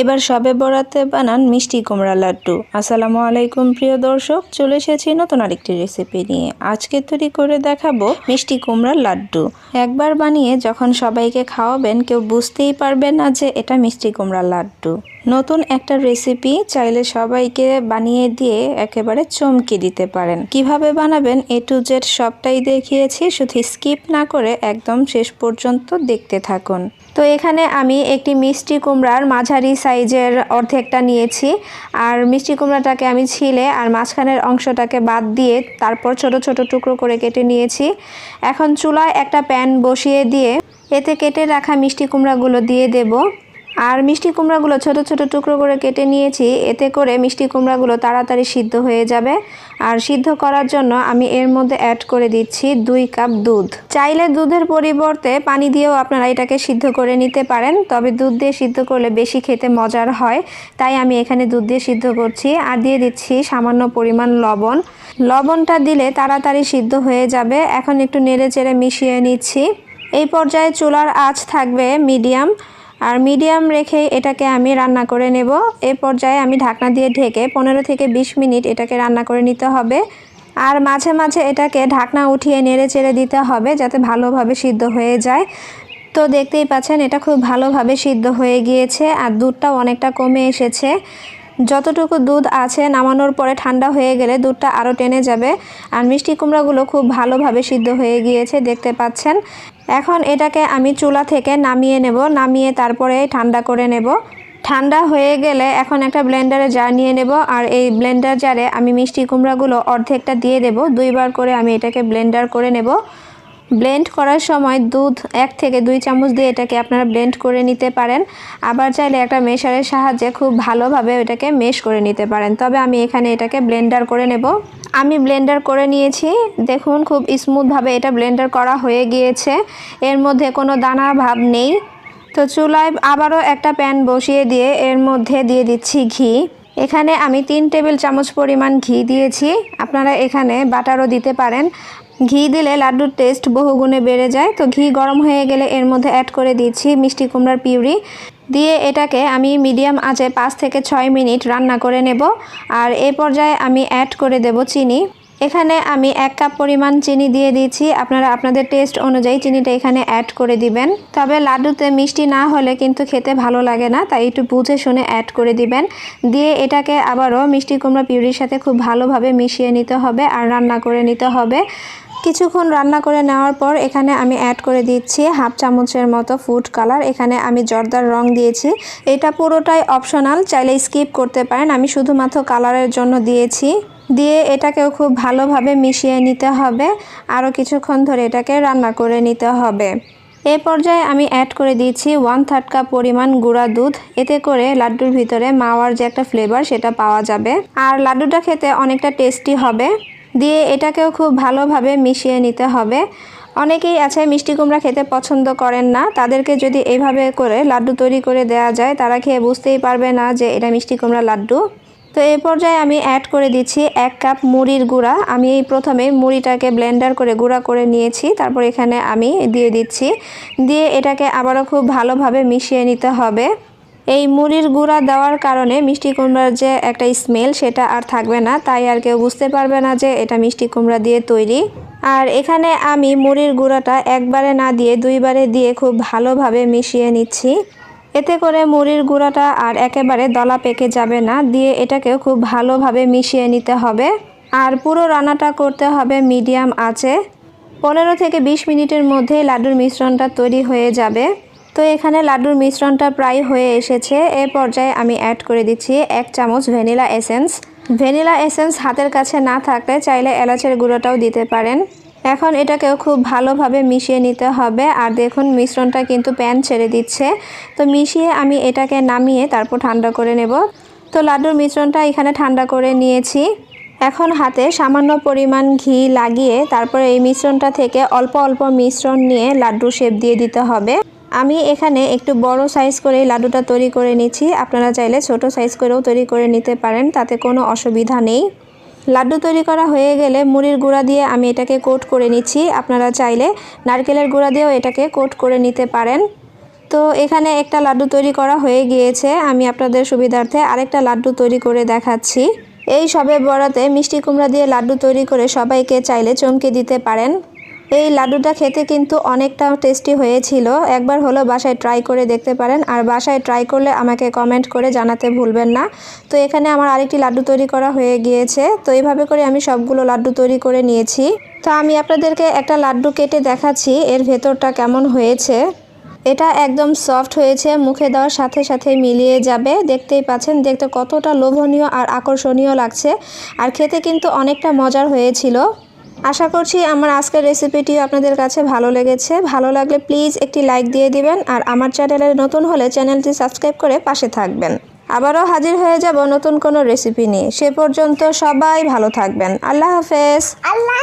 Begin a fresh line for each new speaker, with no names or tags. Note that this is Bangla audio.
এবার সবে বরাতে বানান মিষ্টি কুমড়া লাড্ডু। আসসালামু আলাইকুম, প্রিয় দর্শক। চলে এসেছি নতুন আরেকটি রেসিপি নিয়ে। আজকে তৈরি করে দেখাবো মিষ্টি কুমড়ার লাড্ডু। একবার বানিয়ে যখন সবাইকে খাওয়াবেন, কেউ বুঝতেই পারবে না যে এটা মিষ্টি কুমড়ার লাড্ডু। নতুন একটা রেসিপি চাইলে সবাইকে বানিয়ে দিয়ে একেবারে চমকে দিতে পারেন। কীভাবে বানাবেন এ টু জেড সবটাই দেখিয়েছি, শুধু স্কিপ না করে একদম শেষ পর্যন্ত দেখতে থাকুন। তো এখানে আমি একটি মিষ্টি কুমড়ার মাঝারি সাইজের অর্ধেকটা নিয়েছি, আর মিষ্টি কুমড়াটাকে আমি ছিলে আর মাঝখানের অংশটাকে বাদ দিয়ে তারপর ছোট ছোট টুকরো করে কেটে নিয়েছি। এখন চুলায় একটা প্যান বসিয়ে দিয়ে এতে কেটে রাখা মিষ্টি কুমড়াগুলো দিয়ে দেব। আর মিষ্টি কুমড়াগুলো ছোট ছোট টুকরো করে কেটে নিয়েছি, এতে করে মিষ্টি কুমড়াগুলো তাড়াতাড়ি সিদ্ধ হয়ে যাবে। আর সিদ্ধ করার জন্য আমি এর মধ্যে অ্যাড করে দিচ্ছি দুই কাপ দুধ। চাইলে দুধের পরিবর্তে পানি দিয়েও আপনারা এটাকে সিদ্ধ করে নিতে পারেন, তবে দুধ দিয়ে সিদ্ধ করলে বেশি খেতে মজার হয়। তাই আমি এখানে দুধ দিয়ে সিদ্ধ করছি। আর দিয়ে দিচ্ছি সামান্য পরিমাণ লবণ। লবণটা দিলে তাড়াতাড়ি সিদ্ধ হয়ে যাবে। এখন একটু নেড়ে চেড়ে মিশিয়ে নিচ্ছি। এই পর্যায়ে চুলার আঁচ থাকবে মিডিয়াম। আর মিডিয়াম রেখে এটাকে আমি রান্না করে নেব। এ পর্যায়ে আমি ঢাকনা দিয়ে ঢেকে পনেরো থেকে বিশ মিনিট এটাকে রান্না করে নিতে হবে। আর মাঝে মাঝে এটাকে ঢাকনা উঠিয়ে নেড়ে চেড়ে দিতে হবে যাতে ভালোভাবে সিদ্ধ হয়ে যায়। তো দেখতেই পাচ্ছেন এটা খুব ভালোভাবে সিদ্ধ হয়ে গিয়েছে আর দুধটাও অনেকটা কমে এসেছে। যতটুকু দুধ আছে নামানোর পরে ঠান্ডা হয়ে গেলে দুধটা আরও টেনে যাবে। আর মিষ্টি কুমড়াগুলো খুব ভালোভাবে সিদ্ধ হয়ে গিয়েছে, দেখতে পাচ্ছেন। এখন এটাকে আমি চুলা থেকে নামিয়ে নেব, নামিয়ে তারপরে ঠান্ডা করে নেব। ঠান্ডা হয়ে গেলে এখন একটা ব্লেন্ডারে জার নিয়ে নেব, আর এই ব্লেন্ডার জারে আমি মিষ্টি কুমড়াগুলো অর্ধেকটা দিয়ে দেব। দুইবার করে আমি এটাকে ব্লেন্ডার করে নেব। ব্লেন্ড করার সময় দুধ এক থেকে দুই চামচ দিয়ে এটাকে আপনারা ব্লেন্ড করে নিতে পারেন। আবার চাইলে একটা মেশারের সাহায্যে খুব ভালোভাবে এটাকে মেশ করে নিতে পারেন। তবে আমি এখানে এটাকে ব্লেন্ডার করে নেব। আমি ব্লেন্ডার করে নিয়েছি। দেখুন খুব স্মুথভাবে এটা ব্লেন্ডার করা হয়ে গিয়েছে। এর মধ্যে কোনো দানা ভাব নেই। তো চুলায় আবারও একটা প্যান বসিয়ে দিয়ে এর মধ্যে দিয়ে দিচ্ছি ঘি। এখানে আমি তিন টেবিল চামচ পরিমাণ ঘি দিয়েছি। আপনারা এখানে বাটারও দিতে পারেন। ঘি দিলে লাড্ডুর টেস্ট বহুগুণে বেড়ে যায়। তো ঘি গরম হয়ে গেলে এর মধ্যে অ্যাড করে দিচ্ছি মিষ্টি কুমড়ার পিউরি। দিয়ে এটাকে আমি মিডিয়াম আঁচে পাঁচ থেকে ছয় মিনিট রান্না করে নেব। আর এ পর্যায়ে আমি অ্যাড করে দেব চিনি। এখানে আমি এক কাপ পরিমাণ চিনি দিয়ে দিচ্ছি। আপনারা আপনাদের টেস্ট অনুযায়ী চিনিটা এখানে অ্যাড করে দিবেন। তবে লাড্ডুতে মিষ্টি না হলে কিন্তু খেতে ভালো লাগে না, তাই একটু বুঝে শুনে অ্যাড করে দিবেন। দিয়ে এটাকে আবারও মিষ্টি কুমড়া পিউরির সাথে খুব ভালোভাবে মিশিয়ে নিতে হবে আর রান্না করে নিতে হবে। কিছুক্ষণ রান্না করে নেওয়ার পর এখানে আমি অ্যাড করে দিচ্ছি হাফ চামচের মতো ফুড কালার এখানে আমি জর্দার রং দিয়েছি। এটা পুরোটাই অপশনাল চাইলে স্কিপ করতে পারেন। আমি শুধুমাত্র কালারের জন্য দিয়েছি। দিয়ে এটাকেও খুব ভালোভাবে মিশিয়ে নিতে হবে। আরও কিছুক্ষণ ধরে এটাকে রান্না করে নিতে হবে। এ পর্যায়ে আমি অ্যাড করে দিয়েছি ওয়ান থার্ড কাপ পরিমাণ গুঁড়া দুধ। এতে করে লাড্ডুর ভিতরে মাওয়ার যে একটা ফ্লেভার সেটা পাওয়া যাবে। আর লাড্ডুটা খেতে অনেকটা টেস্টি হবে। দিয়ে এটাকেও খুব ভালোভাবে মিশিয়ে নিতে হবে। অনেকেই আছে মিষ্টি কুমড়া খেতে পছন্দ করেন না। তাদেরকে যদি এইভাবে করে লাড্ডু তৈরি করে দেওয়া যায়, তারা খেয়ে বুঝতেই পারবে না যে এটা মিষ্টি কুমড়া লাড্ডু। তো এই পর্যায়ে আমি অ্যাড করে দিচ্ছি এক কাপ মুড়ির গুঁড়া। আমি এই প্রথমে মুড়িটাকে ব্লেন্ডার করে গুঁড়া করে নিয়েছি। তারপর এখানে আমি দিয়ে দিচ্ছি। দিয়ে এটাকে আবারও খুব ভালোভাবে মিশিয়ে নিতে হবে। এই মুড়ির গুঁড়া দেওয়ার কারণে মিষ্টি কুমড়ার যে একটা স্মেল সেটা আর থাকবে না, তাই আর কেউ বুঝতে পারবে না যে এটা মিষ্টি কুমড়া দিয়ে তৈরি। আর এখানে আমি মুড়ির গুঁড়াটা একবারে না দিয়ে দুইবারে দিয়ে খুব ভালোভাবে মিশিয়ে নিচ্ছি। এতে করে মুড়ির গুঁড়াটা আর একেবারে দলা পেকে যাবে না, দিয়ে এটাকেও খুব ভালোভাবে মিশিয়ে নিতে হবে। আর পুরো রান্নাটা করতে হবে মিডিয়াম আঁচে। পনেরো থেকে বিশ মিনিটের মধ্যে লাড্ডুর মিশ্রণটা তৈরি হয়ে যাবে। তো এখানে লাড্ডুর মিশ্রণটা প্রায় হয়ে এসেছে। এ পর্যায়ে আমি অ্যাড করে দিচ্ছি এক চামচ ভ্যানিলা এসেন্স ভ্যানিলা এসেন্স হাতের কাছে না থাকলে চাইলে এলাচের গুঁড়োটাও দিতে পারেন। এখন এটাকেও খুব ভালোভাবে মিশিয়ে নিতে হবে। আর দেখুন, মিশ্রণটা কিন্তু প্যান ছেড়ে দিচ্ছে। তো মিশিয়ে আমি এটাকে নামিয়ে তারপর ঠান্ডা করে নেব। তো লাড্ডুর মিশ্রণটা এখানে ঠান্ডা করে নিয়েছি। এখন হাতে সামান্য পরিমাণ ঘি লাগিয়ে তারপরে এই মিশ্রণটা থেকে অল্প অল্প মিশ্রণ নিয়ে লাড্ডু শেপ দিয়ে দিতে হবে। আমি এখানে একটু বড় সাইজ করে লাড্ডুটা তৈরি করে নিচ্ছি। আপনারা চাইলে ছোট সাইজ করেও তৈরি করে নিতে পারেন, তাতে কোনো অসুবিধা নেই। লাড্ডু তৈরি করা হয়ে গেলে মুড়ির গুঁড়া দিয়ে আমি এটাকে কোট করে নিচ্ছি। আপনারা চাইলে নারকেলের গুঁড়া দিয়েও এটাকে কোট করে নিতে পারেন। তো এখানে একটা লাড্ডু তৈরি করা হয়ে গিয়েছে। আমি আপনাদের সুবিধার্থে আরেকটা লাড্ডু তৈরি করে দেখাচ্ছি। এই সবে বড়াতে মিষ্টি কুমড়া দিয়ে লাড্ডু তৈরি করে সবাইকে চাইলে চমকে দিতে পারেন। এই লাড্ডুটা খেতে কিন্তু অনেকটা টেস্টি হয়েছিল। একবার হলো বাসায় ট্রাই করে দেখতে পারেন। আর বাসায় ট্রাই করলে আমাকে কমেন্ট করে জানাতে ভুলবেন না। তো এখানে আমার আরেকটি লাড্ডু তৈরি করা হয়ে গিয়েছে। তো এইভাবে করে আমি সবগুলো লাড্ডু তৈরি করে নিয়েছি। তো আমি আপনাদেরকে একটা লাড্ডু কেটে দেখাচ্ছি। এর ভেতরটা কেমন হয়েছে? এটা একদম সফট হয়েছে। মুখে দেওয়ার সাথে সাথে মিলিয়ে যাবে। দেখতেই পাচ্ছেন, দেখতে কতটা লোভনীয় আর আকর্ষণীয় লাগছে। আর খেতে কিন্তু অনেকটা মজার হয়েছিল। আশা করছি আমার আজকের রেসিপিটি আপনাদের কাছে ভালো লেগেছে। ভালো লাগলে প্লিজ একটি লাইক দিয়ে দিবেন আর আমার চ্যানেলে নতুন হলে চ্যানেলটি সাবস্ক্রাইব করে পাশে থাকবেন। আবারও হাজির হয়ে যাব নতুন কোনো রেসিপি নিয়ে। সে পর্যন্ত সবাই ভালো থাকবেন। আল্লাহ হাফেজ।
আল্লাহ